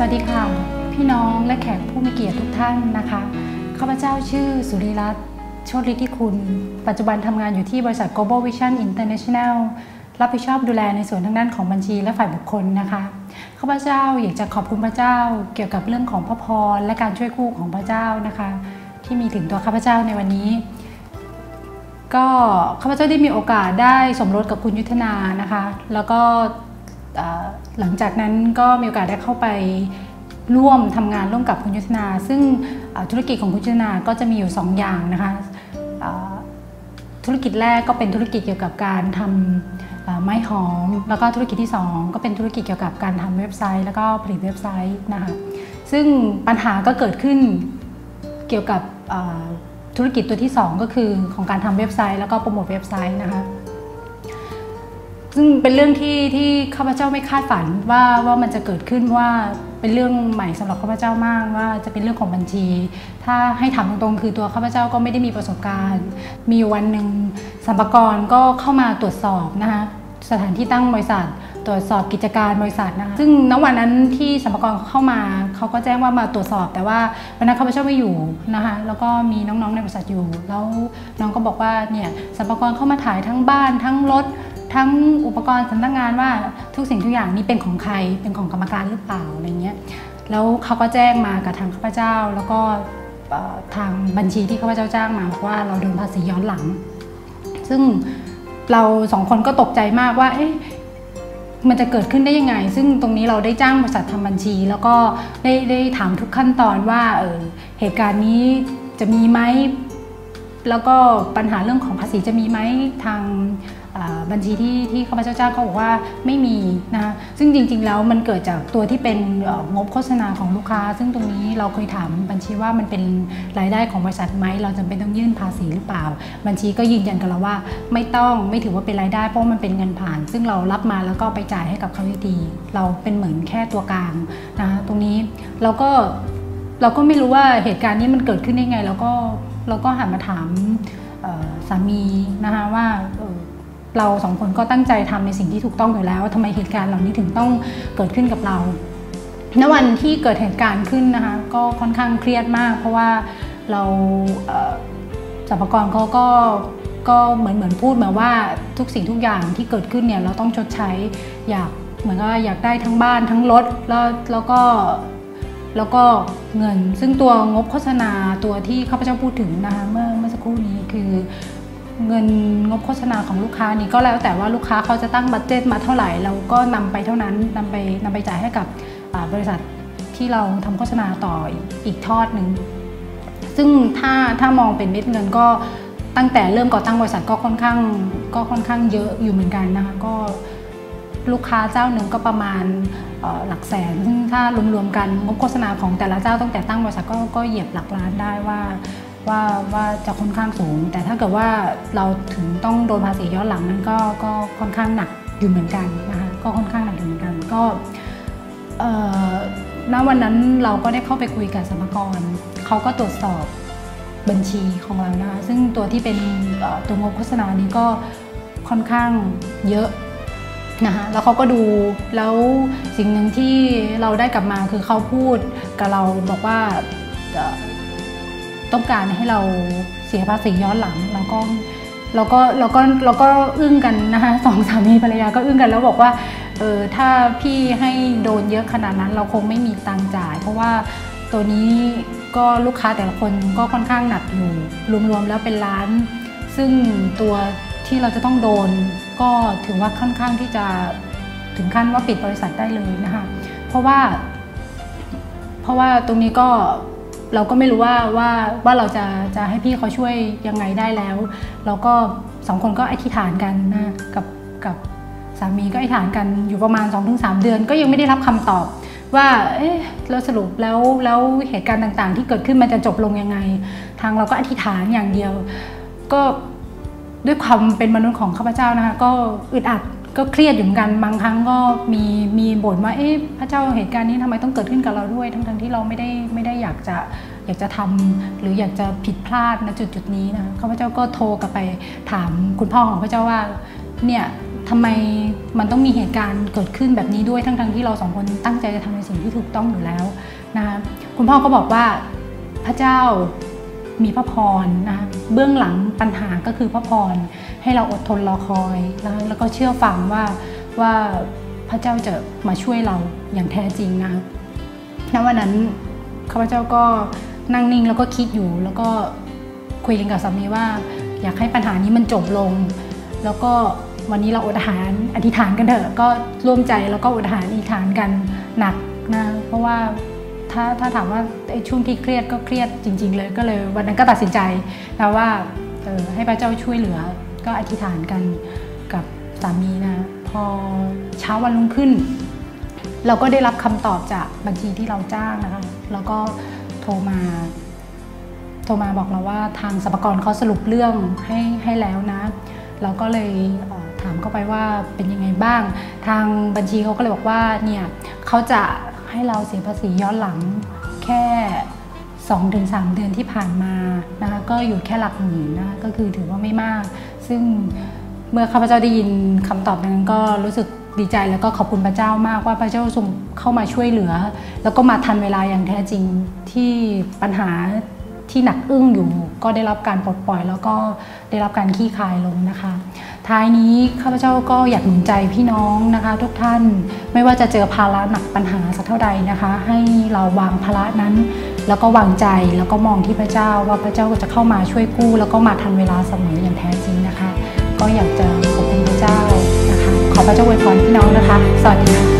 สวัสดีค่ะ พี่น้องและแขกผู้มีเกียรติทุกท่านนะคะ ข้าพเจ้าชื่อสุริรัตน์โชติฤทธิคุณ ปัจจุบันทำงานอยู่ที่บริษัท Global Vision International รับผิดชอบดูแลในส่วนทางด้านของบัญชีและฝ่ายบุคคลนะคะ ข้าพเจ้าอยากจะขอบคุณพระเจ้า เกี่ยวกับเรื่องของพระพรและการช่วยกู้ของพระเจ้านะคะ ที่มีถึงตัวข้าพเจ้าในวันนี้ ก็ข้าพเจ้าได้มีโอกาสได้สมรสกับคุณยุทธนานะคะ แล้วก็ หลังจากนั้นก็มีโอกาสได้เข้าไปร่วมทำงานร่วมกับคุณยุทธนา ซึ่งธุรกิจของคุณยุทธนาก็จะมีอยู่ 2 อย่างนะคะธุรกิจแรกก็เป็นธุรกิจเกี่ยวกับการทำไม้หอม แล้วก็ธุรกิจที่ 2 ก็เป็นธุรกิจเกี่ยวกับการทำเว็บไซต์ แล้วก็ผลิตเว็บไซต์นะคะซึ่งปัญหาก็เกิดขึ้นเกี่ยวกับธุรกิจตัวที่ 2 ก็คือของการทำเว็บไซต์ แล้วก็โปรโมทเว็บไซต์นะคะ ซึ่งเป็นเรื่องที่ที่ข้าพเจ้าไม่คาดฝันว่าว่ามันจะเกิดขึ้นว่าเป็นเรื่องใหม่สำหรับข้าพเจ้ามากว่าจะเป็นเรื่องของบัญชี ถ้าให้ถามตรงๆ คือตัวข้าพเจ้าก็ไม่ได้มีประสบการณ์ มีวันหนึ่งสัมภาระก็เข้ามาตรวจสอบนะคะสถานที่ตั้งบริษัท ตรวจสอบกิจการบริษัทนะคะซึ่งณวันนั้นที่สัมภาระเข้ามาเขาก็แจ้งว่ามาตรวจสอบ แต่ว่าวันนั้นข้าพเจ้าไม่อยู่นะคะแล้วก็มีน้องๆในบริษัทอยู่ แล้วน้องก็บอกว่าเนี่ยสัมภาระเข้ามาถ่ายทั้งบ้านทั้งรถ ทั้งอุปกรณ์สำนักงานว่าทุกสิ่งทุกอย่างนี้เป็นของใครเป็นของกรรมการหรือเปล่าอะไรเงี้ยแล้วเขาก็แจ้งมากับทางข้าพเจ้า แล้วก็ทางบัญชีที่ข้าพเจ้าจ้างมาบอกว่าเราโดนภาษีย้อนหลัง ซึ่งเราสองคนก็ตกใจมากว่า เอ๊ะมันจะเกิดขึ้นได้ยังไง ซึ่งตรงนี้เราได้จ้างบริษัททำบัญชี แล้วก็ได้ได้ถามทุกขั้นตอนว่าเออเหตุการณ์นี้จะมีไหมแล้วก็ปัญหาเรื่องของภาษีจะมีไหมทาง บัญชีที่ที่ข้าพเจ้าจ้างเขาบอกว่าไม่มีนะคะซึ่งจริง ๆ แล้วมันเกิดจากตัวที่เป็นงบโฆษณาของลูกค้า ซึ่งตรงนี้เราเคยถามบัญชีว่ามันเป็นรายได้ของบริษัทไหมเราจำเป็นต้องยื่นภาษีหรือเปล่า บัญชีก็ยืนยันกับเราว่า ไม่ต้องไม่ถือว่าเป็นรายได้เพราะมันเป็นเงินผ่าน ซึ่งเรารับมาแล้วก็ไปจ่ายให้กับเขาดีเราเป็นเหมือนแค่ตัวกลางนะตรงนี้เราก็เราก็ไม่รู้ว่าเหตุการณ์นี้มันเกิดขึ้นได้ไง แล้วก็เราก็หันมาถามสามีนะคะว่า เราสองคนก็ตั้งใจทำในสิ่งที่ถูกต้องอยู่แล้วทำไมเหตุการณ์เหล่านี้ถึงต้องเกิดขึ้นกับเราณวันที่เกิดเหตุการณ์ขึ้นนะคะ ก็ค่อนข้างเครียดมาก เพราะว่าเราสรรพากรเขาก็ก็เหมือนเหมือนพูดมาว่าทุกสิ่งทุกอย่างที่เกิดขึ้นเนี่ยเราต้องชดใช้อยากเหมือนว่าอยากได้ทั้งบ้านทั้งรถแล้วแล้วก็แล้วก็เงินซึ่งตัวงบโฆษณาตัวที่ข้าพเจ้าพูดถึงนะคะเมื่อเมื่อสักครู่นี้คือ เงินงบโฆษณาของลูกค้านี้ก็แล้วแต่ว่าลูกค้าเขาจะตั้งบัตเจตมาเท่าไหร่เราก็นำไปเท่านั้นนำไปนำไปจ่ายให้กับบริษัทที่เราทำโฆษณาต่ออีกทอดหนึ่งซึ่งถ้าถ้ามองเป็นเม็ดเงินก็ตั้งแต่เริ่มก่อตั้งบริษัทก็ค่อนข้างก็ค่อนข้างเยอะอยู่เหมือนกันนะคะก็ลูกค้าเจ้าหนึ่งก็ประมาณหลักแสนซึ่งถ้ารวมๆกันงบโฆษณาของแต่ละเจ้าตั้งแต่ตั้งบริษัทก็ก็เหยียบหลักล้านได้ว่า ว่าว่าจะค่อนข้างสูง แต่ถ้าเกิดว่าเราถึงต้องโดนภาษีย้อนหลังนั้นก็ก็ค่อนข้างหนักอยู่เหมือนกันนะคะก็ค่อนข้างหนักอยู่เหมือนกันก็ณวันนั้นเราก็ได้เข้าไปคุยกับสมกรเขาก็ตรวจสอบบัญชีของเรานะคะซึ่งตัวที่เป็นตัวงบโฆษณานี้ก็ค่อนข้างเยอะนะคะแล้วเขาก็ดูแล้วสิ่งหนึ่งที่เราได้กลับมาคือเขาพูดกับเราบอกว่า ต้องการให้เราเสียภาษีย้อนหลังแล้วก็เราก็เราก็เราก็อึ้งกันนะคะสองสามีภรรยาก็อึ้งกันแล้วบอกว่าเออถ้าพี่ให้โดนเยอะขนาดนั้นเราคงไม่มีตังจ่าย เพราะว่าตัวนี้ก็ลูกค้าแต่ละคนก็ค่อนข้างหนักอยู่รวมๆแล้วเป็นล้าน ซึ่งตัวที่เราจะต้องโดนก็ถือว่าค่อนข้างที่จะถึงขั้นว่าปิดบริษัทได้เลยนะคะเพราะว่า เพราะว่าตรงนี้ก็ เราก็ไม่รู้ว่าว่าว่าเราจะจะให้พี่เขาช่วยยังไงได้แล้ว เราก็สองคนก็อธิษฐานกันนะกับกับสามีก็อธิษฐานกันอยู่ประมาณ 2-3 เดือน ก็ยังไม่ได้รับคำตอบว่าเอ๊ะเราสรุปแล้วแล้วเหตุการณ์ต่างๆ ที่เกิดขึ้นมันจะจบลงยังไง ทางเราก็อธิษฐานอย่างเดียว ก็ด้วยความเป็นมนุษย์ของข้าพเจ้านะคะก็อึดอัด ก็เครียดอยู่เหมือนกันบางครั้งก็มีมีบ่นว่าเอ๊ะพระเจ้าเหตุการณ์นี้ทำไมต้องเกิดขึ้นกับเราด้วย ทั้งทงที่เราไม่ได้ไม่ได้อยากจะอยากจะทำหรืออยากจะผิดพลาดณจุดจุดนี้นะข้าพเจ้าก็โทรกลับไปถามคุณพ่อของพระเจ้าว่าเนี่ยทำไมมันต้องมีเหตุการณ์เกิดขึ้นแบบนี้ด้วยทั้งๆที่เราสองคนตั้งใจจะทำในสิ่งที่ถูกต้องอยู่แล้วนะคะคุณพ่อก็บอกว่าพระเจ้า มีพระพรนะคะเบื้องหลังปัญหาก็คือพระพรให้เราอดทนรอคอยนะคะแล้วก็เชื่อฟังว่าว่าพระเจ้าจะมาช่วยเราอย่างแท้จริงนะคะณวันนั้นข้าพเจ้าก็นั่งนิ่งแล้วก็คิดอยู่แล้วก็คุยกันกับสามีว่า อยากให้ปัญหานี้มันจบลง แล้วก็วันนี้เราอดอาหารอธิษฐานกันเถอะก็ร่วมใจแล้วก็อดอาหารอธิษฐานกันหนักนะเพราะว่า ถ้าถ้าถามว่าไอ้ช่วงที่เครียดก็เครียดจริง ๆ เลยก็เลยวันนั้นก็ตัดสินใจนะว่าเออให้พระเจ้าช่วยเหลือก็อธิษฐานกันกับสามีนะ พอเช้าวันรุ่งขึ้น เราก็ได้รับคำตอบจากบัญชีที่เราจ้างนะคะแล้วก็โทรมา โทรมาบอกเราว่าทางสรรพากรเขาสรุปเรื่องให้ให้แล้วนะ เราก็เลยถามเข้าไปว่าเป็นยังไงบ้าง ทางบัญชีเขาก็เลยบอกว่าเนี่ยเขาจะ ให้เราเสียภาษีย้อนหลังแค่ 2-3 เดือนที่ผ่านมานะคะก็อยู่แค่หลักหมื่นนะคะก็คือถือว่าไม่มาก ซึ่งเมื่อข้าพเจ้าได้ยินคำตอบนั้นก็รู้สึกดีใจแล้วก็ขอบคุณพระเจ้ามากว่าพระเจ้าทรงเข้ามาช่วยเหลือ แล้วก็มาทันเวลาอย่างแท้จริงที่ปัญหาที่หนักอึ้งอยู่ ก็ได้รับการปลดปล่อย แล้วก็ได้รับการขี้คายลงนะคะ ท้ายนี้ข้าพเจ้าก็อยากหนุนใจพี่น้องนะคะ ทุกท่านไม่ว่าจะเจอภาระหนักปัญหาสักเท่าใดนะคะ ให้เราวางภาระนั้น แล้วก็วางใจแล้วก็มองที่พระเจ้าว่าพระเจ้าก็จะเข้ามาช่วยกู้ แล้วก็มาทันเวลาเสมออย่างแท้จริงนะคะ ก็อยากจะขอบคุณพระเจ้านะคะ ขอพระเจ้าอวยพรพี่น้องนะคะ สวัสดีค่ะ